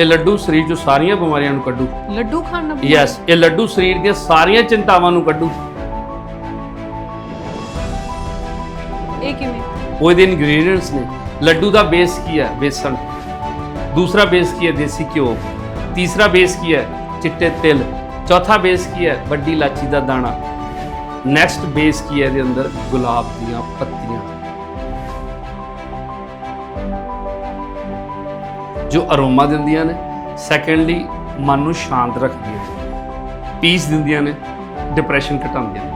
ਇਹ ਲੱਡੂ ਸਰੀਰ ਚੋਂ ਸਾਰੀਆਂ ਬਿਮਾਰੀਆਂ ਨੂੰ ਕੱਢੂ। ਲੱਡੂ ਖਾਣ ਨਾਲ ਯੈਸ ਇਹ ਲੱਡੂ ਸਰੀਰ ਦੀਆਂ ਸਾਰੀਆਂ ਚਿੰਤਾਵਾਂ ਨੂੰ ਕੱਢੂ। ਇਹ ਕਿਵੇਂ? ਉਹ ਇਹਦੇ ਇੰਗਰੀਡੀਅੰਟਸ ਨੇ। ਲੱਡੂ ਦਾ ਬੇਸ ਕੀ ਹੈ? ਬੇਸਣ। ਦੂਸਰਾ ਬੇਸ ਕੀ ਹੈ? ਦੇਸੀ ਘਿਓ। ਤੀਸਰਾ ਬੇਸ ਕੀ ਹੈ? ਚਿੱਟੇ ਤਿਲ। ਚੌਥਾ ਬੇਸ ਕੀ ਹੈ? ਵੱਡੀ ਇਲਾਚੀ ਦਾ ਦਾਣਾ। ਨੈਕਸਟ ਬੇਸ ਕੀ ਹੈ ਇਹਦੇ ਅੰਦਰ? ਗੁਲਾਬ ਦੀਆਂ ਪੱਤੀਆਂ। ਜੋ ਅਰੋਮਾ ਦਿੰਦੀਆਂ ਨੇ ਸੈਕੰਡਲੀ ਮਨ ਨੂੰ ਸ਼ਾਂਤ ਰੱਖਦੀਆਂ ਨੇ ਪੀਸ ਦਿੰਦੀਆਂ ਨੇ ਡਿਪਰੈਸ਼ਨ ਘਟਾਉਂਦੀਆਂ ਨੇ।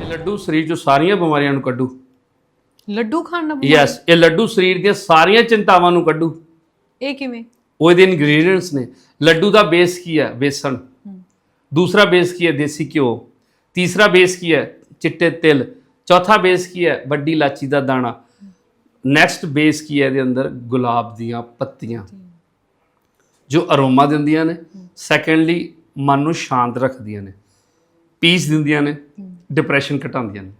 ਇਹ ਲੱਡੂ ਸਰੀਰ ਚੋਂ ਸਾਰੀਆਂ ਬਿਮਾਰੀਆਂ ਨੂੰ ਕੱਢੂ। ਲੱਡੂ ਖਾਣ ਨਾਲ ਯੈਸ ਇਹ ਲੱਡੂ ਸਰੀਰ ਦੀਆਂ ਸਾਰੀਆਂ ਚਿੰਤਾਵਾਂ ਨੂੰ ਕੱਢੂ। ਇਹ ਕਿਵੇਂ? ਉਹ ਇਹਦੇ ਇੰਗਰੀਡੀਅੰਟਸ ਨੇ। ਲੱਡੂ ਦਾ ਬੇਸ ਕੀ ਹੈ? ਬੇਸਣ। ਦੂਸਰਾ ਬੇਸ ਕੀ ਹੈ? ਦੇਸੀ ਘਿਓ। ਤੀਸਰਾ ਬੇਸ ਕੀ ਹੈ? ਚਿੱਟੇ ਤਿਲ। ਚੌਥਾ ਬੇਸ ਕੀ ਹੈ? ਵੱਡੀ ਇਲਾਚੀ ਦਾ ਦਾਣਾ। ਨੈਕਸਟ ਬੇਸ ਕੀ ਹੈ ਇਹਦੇ ਅੰਦਰ? ਗੁਲਾਬ ਦੀਆਂ ਪੱਤੀਆਂ। ਜੋ ਅਰੋਮਾ ਦਿੰਦੀਆਂ ਨੇ। ਸੈਕੰਡਲੀ ਮਨ ਨੂੰ ਸ਼ਾਂਤ ਰੱਖਦੀਆਂ ਨੇ। ਪੀਸ ਦਿੰਦੀਆਂ ਨੇ। ਡਿਪਰੈਸ਼ਨ ਘਟਾਉਂਦੀਆਂ ਨੇ।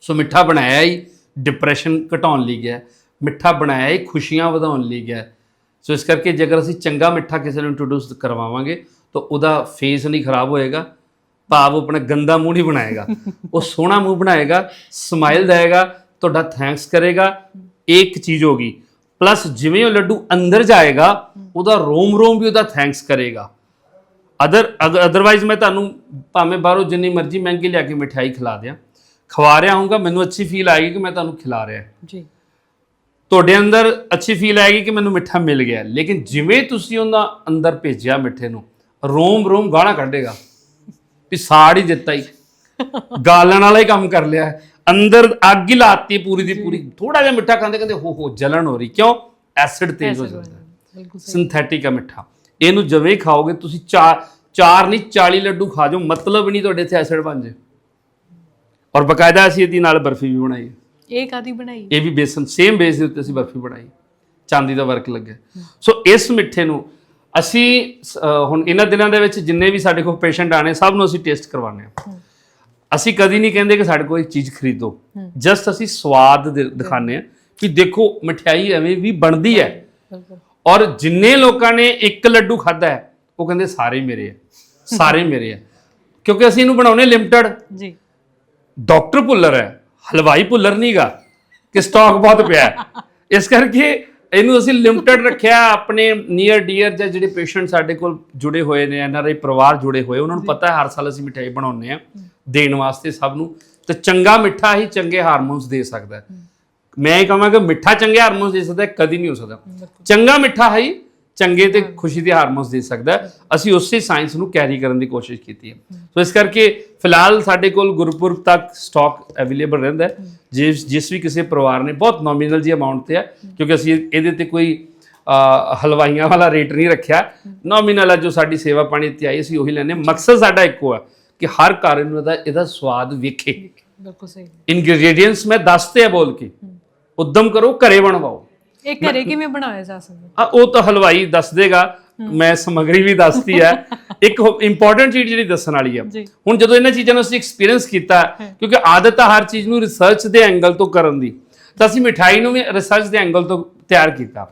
ਸੋ ਮਿੱਠਾ ਬਣਾਇਆ ਹੀ ਡਿਪਰੈਸ਼ਨ ਘਟਾਉਣ ਲਈ ਗਿਆ। ਮਿੱਠਾ ਬਣਾਇਆ ਹੀ ਖੁਸ਼ੀਆਂ ਵਧਾਉਣ ਲਈ ਗਿਆ। ਸੋ ਇਸ ਕਰਕੇ ਜੇਕਰ ਅਸੀਂ ਚੰਗਾ ਮਿੱਠਾ ਕਿਸੇ ਨੂੰ ਇੰਟਰੋਡਿਊਸ ਕਰਵਾਵਾਂਗੇ, ਤਾਂ ਉਹਦਾ ਫੇਸ ਨਹੀਂ ਖਰਾਬ ਹੋਏਗਾ। ਭਾਵ ਉਹ ਆਪਣਾ ਗੰਦਾ ਮੂੰਹ ਨਹੀਂ ਬਣਾਏਗਾ। ਉਹ ਸੋਹਣਾ ਮੂੰਹ ਬਣਾਏਗਾ ਸਮਾਈਲ ਦੇਗਾ ਤੁਹਾਡਾ ਥੈਂਕਸ ਕਰੇਗਾ ਇੱਕ ਚੀਜ਼ ਹੋਗੀ ਪਲੱਸ ਜਿਵੇਂ ਉਹ ਲੱਡੂ ਅੰਦਰ ਜਾਏਗਾ ਉਹਦਾ ਰੋਮ ਰੋਮ ਵੀ ਉਹਦਾ ਥੈਂਕਸ ਕਰੇਗਾ। ਅਦਰ ਅਦਰਵਾਈਜ਼ ਮੈਂ ਤੁਹਾਨੂੰ ਭਾਵੇਂ ਬਾਹਰੋਂ ਜਿੰਨੀ ਮਰਜ਼ੀ ਮਹਿੰਗੀ ਲਿਆ ਕੇ ਮਠਿਆਈ ਖਿਲਾ ਦਿਆਂ। ਖਵਾ ਰਿਹਾ ਹੂੰਗਾ ਮੈਨੂੰ ਅੱਛੀ ਫੀਲ ਆਏਗੀ ਕਿ ਮੈਂ ਤੁਹਾਨੂੰ ਖਿਲਾ ਰਿਹਾ। ਜੀ। ਤੁਹਾਡੇ ਅੰਦਰ ਅੱਛੀ ਫੀਲ ਆਏਗੀ ਕਿ ਮੈਨੂੰ ਮਿੱਠਾ ਮਿਲ ਗਿਆ। ਲੇਕਿਨ ਜਿਵੇਂ ਤੁਸੀਂ ਉਹਦਾ ਅੰਦਰ ਭੇਜਿਆ ਮਿੱਠੇ ਨੂੰ ਰੋਮ ਰੋਮ ਗਾਣਾ ਕੱਢੇਗਾ। ਵੀ ਸਾੜ ਹੀ ਦਿੱਤਾ ਹੀ। ਗਾਲਣ ਵਾਲਾ ਹੀ ਕੰਮ ਕਰ ਲਿਆ। ਅੰਦਰ ਅੱਗ ਹੀ ਲਾਤੀ ਪੂਰੀ ਦੀ ਪੂਰੀ। ਥੋੜਾ ਜਿਹਾ ਮਿੱਠਾ ਖਾਂਦੇ ਕਹਿੰਦੇ ਹੋ ਹੋ ਜਲਨ ਹੋ ਰਹੀ। ਕਿਉਂ? ਐਸਿਡ ਤੇਜ਼ ਹੋ ਜਾਂਦਾ। ਸਿੰਥੈਟਿਕ ਆ ਮਿੱਠਾ। ਇਹਨੂੰ ਜਿਵੇਂ ਹੀ ਖਾਓਗੇ ਤੁਸੀਂ ਚਾਰ ਚਾਰ ਨਹੀਂ 40 ਲੱਡੂ ਖਾ ਜਾਓ। ਮਤਲਬ ਨਹੀਂ ਤੁਹਾਡੇ ਇੱਥੇ ਐਸਿਡ ਬਣ ਜੇ। ਔਰ ਬਕਾਇਦਾ ਅਸੀਂ ਇਹਦੀ ਨਾਲ ਬਰਫੀ ਵੀ ਬਣਾਈ। ਇਹ ਕਾਦੀ ਬਣਾਈ? ਇਹ ਵੀ ਬੇਸਨ ਸੇਮ ਬੇਸ ਦੇ ਉੱਤੇ ਅਸੀਂ ਬਰਫੀ ਬਣਾਈ। ਚਾਂਦੀ ਦਾ ਵਰਕ ਲੱਗਿਆ। ਸੋ ਇਸ ਮਿੱਠੇ ਨੂੰ ਅਸੀਂ ਅਹ, ਹੁਣ ਇਹਨਾਂ ਦਿਨਾਂ ਦੇ ਵਿੱਚ ਜਿੰਨੇ ਵੀ ਸਾਡੇ ਕੋਲ ਪੇਸ਼ੈਂਟ ਆਣੇ ਸਭ ਨੂੰ ਅਸੀਂ ਟੇਸਟ ਕਰਵਾਉਂਦੇ ਹਾਂ। ਅਸੀਂ ਕਦੀ ਨਹੀਂ ਕਹਿੰਦੇ ਕਿ ਸਾਡੇ ਕੋਲ ਇਹ ਚੀਜ਼ ਖਰੀਦੋ। ਜਸਟ ਅਸੀਂ ਸਵਾਦ ਦੇ- ਦਿਖਾਉਂਦੇ ਹਾਂ ਕਿ ਦੇਖੋ ਮਠਿਆਈ ਐਵੇਂ ਵੀ ਬਣਦੀ ਹੈ। ਬਿਲਕੁਲ। ਔਰ ਜਿੰਨੇ ਲੋਕਾਂ ਨੇ ਇੱਕ ਲੱਡੂ ਖਾਦਾ ਹੈ ਉਹ ਕਹਿੰਦੇ ਸਾਰੇ ਮੇਰੇ ਆ ਸਾਰੇ ਮੇਰੇ ਆ ਕਿਉਂਕਿ ਅਸੀਂ ਇਹਨੂੰ ਬਣਾਉਨੇ ਲਿਮਟਿਡ ਜੀ। ਡਾਕਟਰ ਭੁੱਲਰ ਹੈ ਹਲਵਾਈ ਭੁੱਲਰ ਨਹੀਂਗਾ ਕਿ ਸਟਾਕ ਬਹੁਤ ਪਿਆ ਹੈ। ਇਸ ਕਰਕੇ ਇਹਨੂੰ ਅਸੀਂ ਲਿਮਟਿਡ ਰੱਖਿਆ ਆਪਣੇ ਨੀਅਰ ਡੀਅਰ ਜਾਂ ਜਿਹੜੇ ਪੇਸ਼ੈਂਟ ਸਾਡੇ ਕੋਲ ਜੁੜੇ ਹੋਏ ਨੇ ਐਨਆਰਆਈ ਪਰਿਵਾਰ ਜੁੜੇ ਹੋਏ ਉਹਨਾਂ ਨੂੰ ਪਤਾ ਹੈ ਹਰ ਸਾਲ ਅਸੀਂ ਮਿਠਾਈ ਬਣਾਉਂਦੇ ਆ ਦੇਣ ਵਾਸਤੇ ਸਭ ਨੂੰ। ਤੇ ਚੰਗਾ ਮਿੱਠਾ ਹੀ ਚੰਗੇ ਹਾਰਮੋਨਸ ਦੇ ਸਕਦਾ। ਮੈਂ ਇਹ ਕਹਾਂਗਾ ਮਿੱਠਾ ਚੰਗੇ ਹਾਰਮੋਨਸ ਦੇ ਸਕਦਾ ਕਦੀ ਨਹੀਂ ਹੋ ਸਕਦਾ। ਚੰਗਾ ਮਿੱਠਾ ਹੀ ਚੰਗੇ ਤੇ ਖੁਸ਼ੀ ਦੇ ਹਾਰਮੋਨਸ ਦੇ ਸਕਦਾ। ਅਸੀਂ ਉਸੇ ਸਾਇੰਸ ਨੂੰ ਕੈਰੀ ਕਰਨ ਦੀ ਕੋਸ਼ਿਸ਼ ਕੀਤੀ ਹੈ। ਸੋ ਇਸ ਕਰਕੇ ਫਿਲਹਾਲ ਸਾਡੇ ਕੋਲ ਗੁਰਪੁਰਬ ਤੱਕ ਸਟਾਕ ਅਵੇਲੇਬਲ ਰਹਿੰਦਾ। ਜਿਸ ਜਿਸ ਵੀ ਕਿਸੇ ਪਰਿਵਾਰ ਨੇ ਬਹੁਤ ਨੋਮੀਨਲ ਜੀ ਅਮਾਉਂਟ ਤੇ ਹੈ ਕਿਉਂਕਿ ਅਸੀਂ ਇਹਦੇ ਤੇ ਕੋਈ ਹਲਵਾਈਆਂ ਵਾਲਾ ਰੇਟ ਨਹੀਂ ਰੱਖਿਆ। ਨੋਮੀਨਲ ਹੈ ਜੋ ਸਾਡੀ ਸੇਵਾ ਪਾਣੀ ਤੇ ਆਈ ਅਸੀਂ ਉਹੀ ਲੈਨੇ ਮਕਸਦ ਸਾਡਾ ਇੱਕੋ ਹੈ ਕਿ ਹਰ ਘਰ ਨੂੰ ਇਹਦਾ ਇਹਦਾ ਸਵਾਦ ਵੇਖੇ। ਬਿਲਕੁਲ ਸਹੀ। ਇਨਗਰੀਡੀਅੰਟਸ ਮੈਂ ਦੱਸਤੇ ਆ ਬੋਲ ਕੇ। ਉਦਮ ਕਰੋ ਘਰੇ ਬਣਵਾਓ। ਇਹ ਘਰੇ ਕਿਵੇਂ ਬਣਾਇਆ ਜਾ ਸਕਦਾ? ਆ ਉਹ ਤਾਂ ਹਲਵਾਈ ਦੱਸ ਦੇਗਾ। ਮੈਂ ਸਮਗਰੀ ਵੀ ਦੱਸਤੀ ਹੈ। ਇੱਕ ਇੰਪੋਰਟੈਂਟ ਚੀਜ਼ ਜਿਹੜੀ ਦੱਸਣ ਵਾਲੀ ਜੀ। ਹੁਣ ਜਦੋਂ ਇਹਨਾਂ ਚੀਜ਼ਾਂ ਨੂੰ ਅਸੀਂ ਐਕਸਪੀਰੀਅੰਸ ਕੀਤਾ ਕਿਉਂਕਿ ਆਦਤ ਆ ਹਰ ਚੀਜ਼ ਨੂੰ ਰਿਸਰਚ ਦੇ ਐਂਗਲ ਤੋਂ ਕਰਨ ਦੀ ਤਾਂ ਅਸੀਂ ਮਿਠਾਈ ਨੂੰ ਵੀ ਰਿਸਰਚ ਦੇ ਐਂਗਲ ਤੋਂ ਤਿਆਰ ਕੀਤਾ।